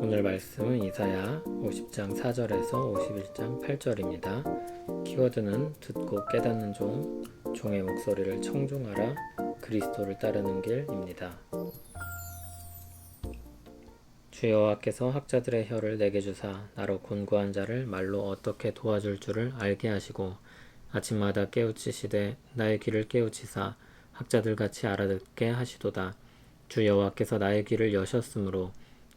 오늘 말씀은 이사야 50장 4절에서 51장 8절입니다. 키워드는 듣고 깨닫는 종, 종의 목소리를 청중하라, 그리스도를 따르는 길입니다. 주 여호와께서 학자들의 혀를 내게 주사 나로 곤고한 자를 말로 어떻게 도와줄 줄을 알게 하시고 아침마다 깨우치시되 나의 귀를 깨우치사 학자들 같이 알아듣게 하시도다. 주 여호와께서 나의 귀를 여셨으므로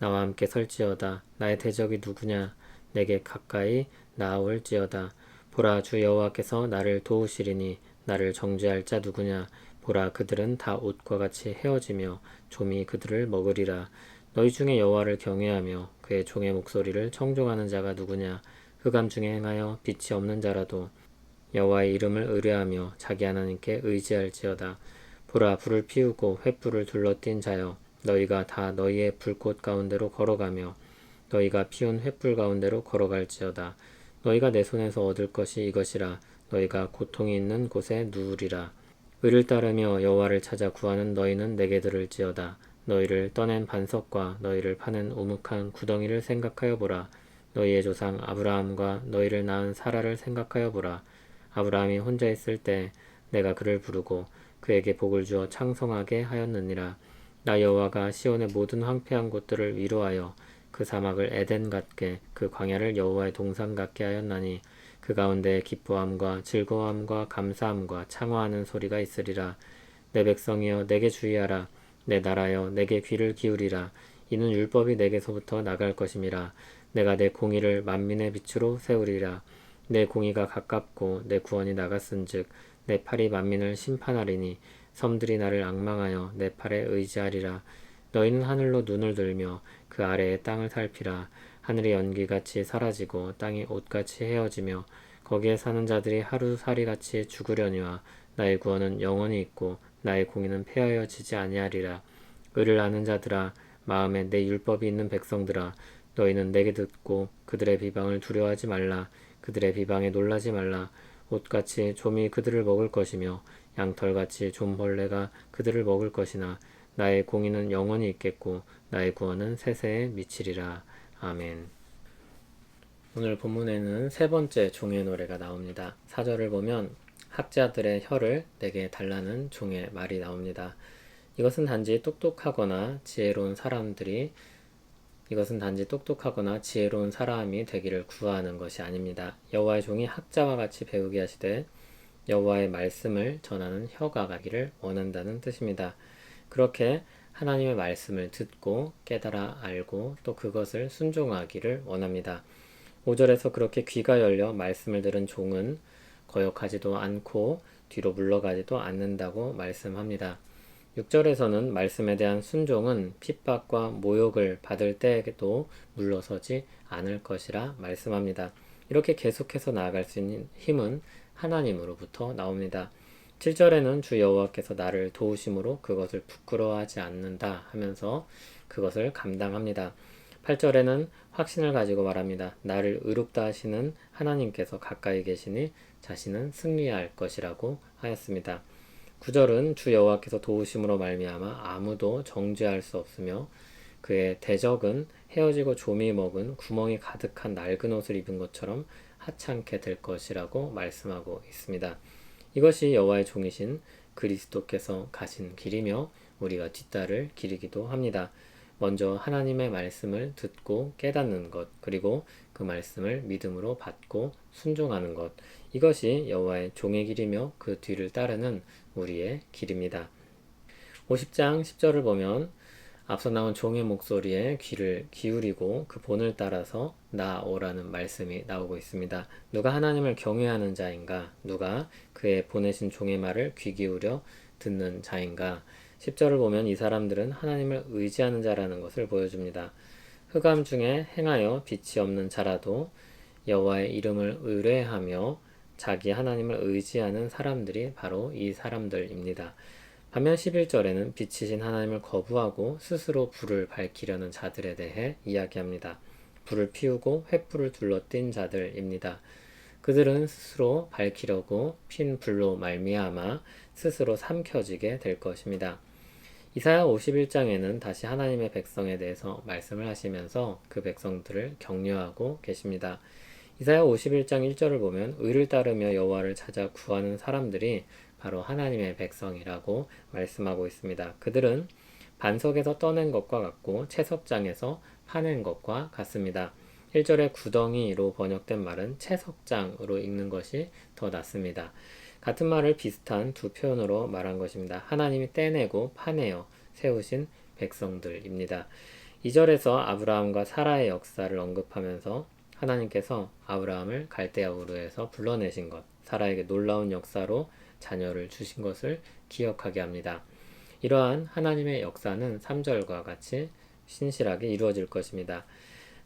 나와 함께 설지어다. 나의 대적이 누구냐? 내게 가까이 나아올지어다. 보라 주 여호와께서 나를 도우시리니 나를 정죄할 자 누구냐? 보라 그들은 다 옷과 같이 헤어지며 좀이 그들을 먹으리라. 너희 중에 여호와를 경외하며 그의 종의 목소리를 청종하는 자가 누구냐? 흑암 중에 행하여 빛이 없는 자라도 여호와의 이름을 의뢰하며 자기 하나님께 의지할지어다. 보라 불을 피우고 횃불을 둘러띈 자여 너희가 다 너희의 불꽃 가운데로 걸어가며 너희가 피운 횃불 가운데로 걸어갈지어다. 너희가 내 손에서 얻을 것이 이것이라. 너희가 고통이 있는 곳에 누우리라. 의를 따르며 여호와를 찾아 구하는 너희는 내게 들을지어다. 너희를 떠낸 반석과 너희를 파는 우묵한 구덩이를 생각하여 보라. 너희의 조상 아브라함과 너희를 낳은 사라를 생각하여 보라. 아브라함이 혼자 있을 때 내가 그를 부르고 그에게 복을 주어 창성하게 하였느니라 나 여호와가 시온의 모든 황폐한 곳들을 위로하여 그 사막을 에덴 같게 그 광야를 여호와의 동산 같게 하였나니 그 가운데 기뻐함과 즐거움과 감사함과 창화하는 소리가 있으리라. 내 백성이여 내게 주의하라. 내 나라여 내게 귀를 기울이라. 이는 율법이 내게서부터 나갈 것임이라. 내가 내 공의를 만민의 빛으로 세우리라. 내 공의가 가깝고 내 구원이 나갔은즉 내 팔이 만민을 심판하리니 섬들이 나를 악망하여 내 팔에 의지하리라. 너희는 하늘로 눈을 들며 그 아래의 땅을 살피라. 하늘의 연기같이 사라지고 땅이 옷같이 헤어지며 거기에 사는 자들이 하루살이같이 죽으려니와 나의 구원은 영원히 있고 나의 공의는 폐하여지지 아니하리라. 의를 아는 자들아 마음에 내 율법이 있는 백성들아 너희는 내게 듣고 그들의 비방을 두려워하지 말라. 그들의 비방에 놀라지 말라. 옷같이 좀이 그들을 먹을 것이며 양털같이 좀벌레가 그들을 먹을 것이나 나의 공의는 영원히 있겠고 나의 구원은 세세에 미치리라. 아멘. 오늘 본문에는 세 번째 종의 노래가 나옵니다. 사절을 보면 학자들의 혀를 내게 달라는 종의 말이 나옵니다. 이것은 단지 똑똑하거나 지혜로운 사람들이 이것은 단지 똑똑하거나 지혜로운 사람이 되기를 구하는 것이 아닙니다. 여호와의 종이 학자와 같이 배우게 하시되 여호와의 말씀을 전하는 혀가 가기를 원한다는 뜻입니다. 그렇게 하나님의 말씀을 듣고 깨달아 알고 또 그것을 순종하기를 원합니다. 5절에서 그렇게 귀가 열려 말씀을 들은 종은 거역하지도 않고 뒤로 물러가지도 않는다고 말씀합니다. 6절에서는 말씀에 대한 순종은 핍박과 모욕을 받을 때에도 물러서지 않을 것이라 말씀합니다. 이렇게 계속해서 나아갈 수 있는 힘은 하나님으로부터 나옵니다. 7절에는 주 여호와께서 나를 도우심으로 그것을 부끄러워하지 않는다 하면서 그것을 감당합니다. 8절에는 확신을 가지고 말합니다. 나를 의롭다 하시는 하나님께서 가까이 계시니 자신은 승리할 것이라고 하였습니다. 9절은 주 여호와께서 도우심으로 말미암아 아무도 정죄할 수 없으며 그의 대적은 헤어지고 조미 먹은 구멍이 가득한 낡은 옷을 입은 것처럼 하찮게 될 것이라고 말씀하고 있습니다. 이것이 여호와의 종이신 그리스도께서 가신 길이며 우리가 뒤따를 길이기도 합니다. 먼저 하나님의 말씀을 듣고 깨닫는 것, 그리고 그 말씀을 믿음으로 받고 순종하는 것. 이것이 여호와의 종의 길이며 그 뒤를 따르는 우리의 길입니다. 50장 10절을 보면 앞서 나온 종의 목소리에 귀를 기울이고 그 본을 따라서 나오라는 말씀이 나오고 있습니다. 누가 하나님을 경외하는 자인가? 누가 그의 보내신 종의 말을 귀 기울여 듣는 자인가? 10절을 보면 이 사람들은 하나님을 의지하는 자라는 것을 보여줍니다. 흑암 중에 행하여 빛이 없는 자라도 여호와의 이름을 의뢰하며 자기 하나님을 의지하는 사람들이 바로 이 사람들입니다. 반면 11절에는 빛이신 하나님을 거부하고 스스로 불을 밝히려는 자들에 대해 이야기합니다. 불을 피우고 횃불을 둘러띈 자들입니다. 그들은 스스로 밝히려고 핀 불로 말미암아 스스로 삼켜지게 될 것입니다. 이사야 51장에는 다시 하나님의 백성에 대해서 말씀을 하시면서 그 백성들을 격려하고 계십니다. 이사야 51장 1절을 보면 의를 따르며 여호와를 찾아 구하는 사람들이 바로 하나님의 백성이라고 말씀하고 있습니다. 그들은 반석에서 떠낸 것과 같고 채석장에서 파낸 것과 같습니다. 1절의 구덩이로 번역된 말은 채석장으로 읽는 것이 더 낫습니다. 같은 말을 비슷한 두 표현으로 말한 것입니다. 하나님이 떼내고 파내어 세우신 백성들입니다. 2절에서 아브라함과 사라의 역사를 언급하면서 하나님께서 아브라함을 갈대아 우르에서 불러내신 것, 사라에게 놀라운 역사로 자녀를 주신 것을 기억하게 합니다. 이러한 하나님의 역사는 3절과 같이 신실하게 이루어질 것입니다.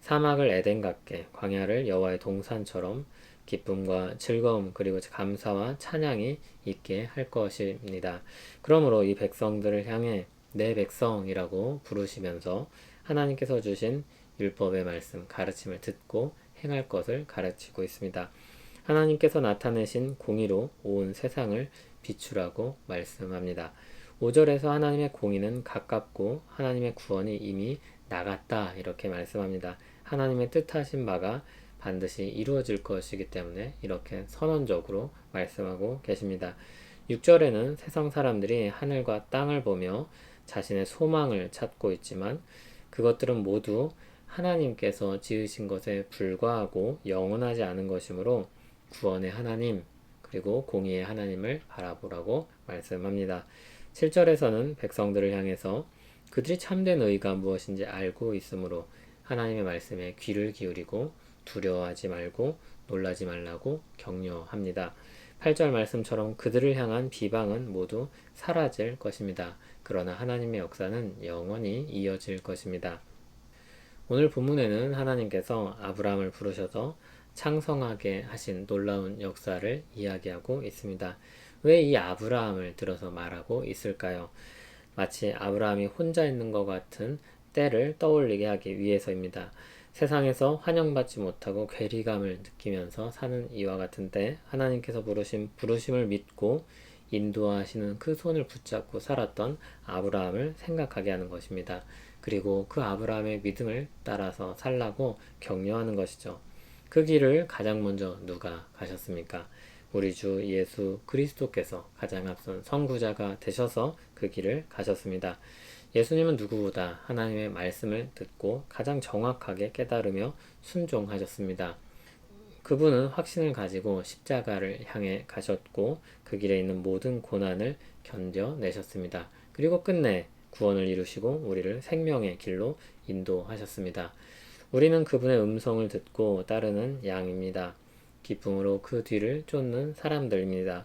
사막을 에덴 같게 광야를 여호와의 동산처럼 기쁨과 즐거움 그리고 감사와 찬양이 있게 할 것입니다. 그러므로 이 백성들을 향해 내 백성이라고 부르시면서 하나님께서 주신 율법의 말씀 가르침을 듣고 행할 것을 가르치고 있습니다. 하나님께서 나타내신 공의로 온 세상을 비추라고 말씀합니다. 5절에서 하나님의 공의는 가깝고 하나님의 구원이 이미 나갔다 이렇게 말씀합니다. 하나님의 뜻하신 바가 반드시 이루어질 것이기 때문에 이렇게 선언적으로 말씀하고 계십니다. 6절에는 세상 사람들이 하늘과 땅을 보며 자신의 소망을 찾고 있지만 그것들은 모두 하나님께서 지으신 것에 불과하고 영원하지 않은 것이므로 구원의 하나님 그리고 공의의 하나님을 바라보라고 말씀합니다. 7절에서는 백성들을 향해서 그들이 참된 의가 무엇인지 알고 있으므로 하나님의 말씀에 귀를 기울이고 두려워하지 말고 놀라지 말라고 격려합니다. 8절 말씀처럼 그들을 향한 비방은 모두 사라질 것입니다. 그러나 하나님의 역사는 영원히 이어질 것입니다. 오늘 본문에는 하나님께서 아브라함을 부르셔서 창성하게 하신 놀라운 역사를 이야기하고 있습니다. 왜 이 아브라함을 들어서 말하고 있을까요? 마치 아브라함이 혼자 있는 것 같은 때를 떠올리게 하기 위해서입니다. 세상에서 환영받지 못하고 괴리감을 느끼면서 사는 이와 같은데 하나님께서 부르신 부르심을 믿고 인도하시는 그 손을 붙잡고 살았던 아브라함을 생각하게 하는 것입니다. 그리고 그 아브라함의 믿음을 따라서 살라고 격려하는 것이죠. 그 길을 가장 먼저 누가 가셨습니까? 우리 주 예수 그리스도께서 가장 앞선 선구자가 되셔서 그 길을 가셨습니다. 예수님은 누구보다 하나님의 말씀을 듣고 가장 정확하게 깨달으며 순종하셨습니다. 그분은 확신을 가지고 십자가를 향해 가셨고 그 길에 있는 모든 고난을 견뎌내셨습니다. 그리고 끝내 구원을 이루시고 우리를 생명의 길로 인도하셨습니다. 우리는 그분의 음성을 듣고 따르는 양입니다. 기쁨으로 그 뒤를 쫓는 사람들입니다.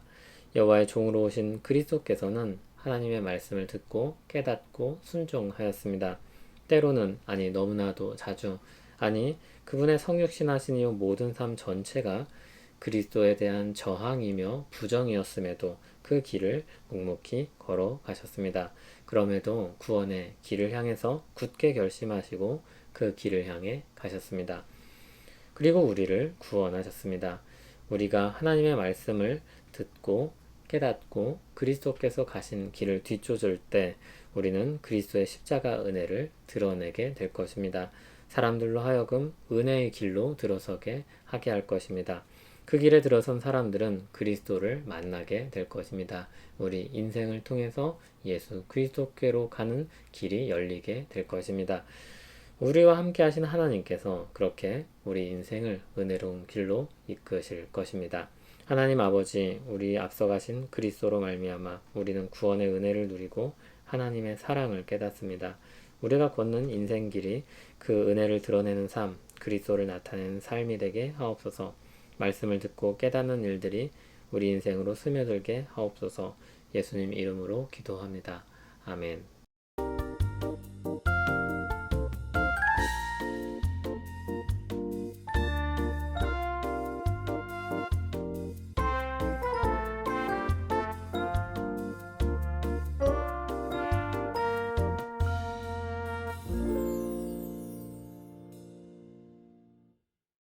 여호와의 종으로 오신 그리스도께서는 하나님의 말씀을 듣고 깨닫고 순종하였습니다. 때로는 아니 너무나도 자주 아니 그분의 성육신하신 이후 모든 삶 전체가 그리스도에 대한 저항이며 부정이었음에도 그 길을 묵묵히 걸어가셨습니다. 그럼에도 구원의 길을 향해서 굳게 결심하시고 그 길을 향해 가셨습니다. 그리고 우리를 구원하셨습니다. 우리가 하나님의 말씀을 듣고 깨닫고 그리스도께서 가신 길을 뒤쫓을 때 우리는 그리스도의 십자가 은혜를 드러내게 될 것입니다. 사람들로 하여금 은혜의 길로 들어서게 하게 할 것입니다. 그 길에 들어선 사람들은 그리스도를 만나게 될 것입니다. 우리 인생을 통해서 예수 그리스도께로 가는 길이 열리게 될 것입니다. 우리와 함께 하신 하나님께서 그렇게 우리 인생을 은혜로운 길로 이끄실 것입니다. 하나님 아버지, 우리 앞서가신 그리스도로 말미암아 우리는 구원의 은혜를 누리고 하나님의 사랑을 깨닫습니다. 우리가 걷는 인생길이 그 은혜를 드러내는 삶, 그리스도를 나타내는 삶이 되게 하옵소서. 말씀을 듣고 깨닫는 일들이 우리 인생으로 스며들게 하옵소서. 예수님 이름으로 기도합니다. 아멘.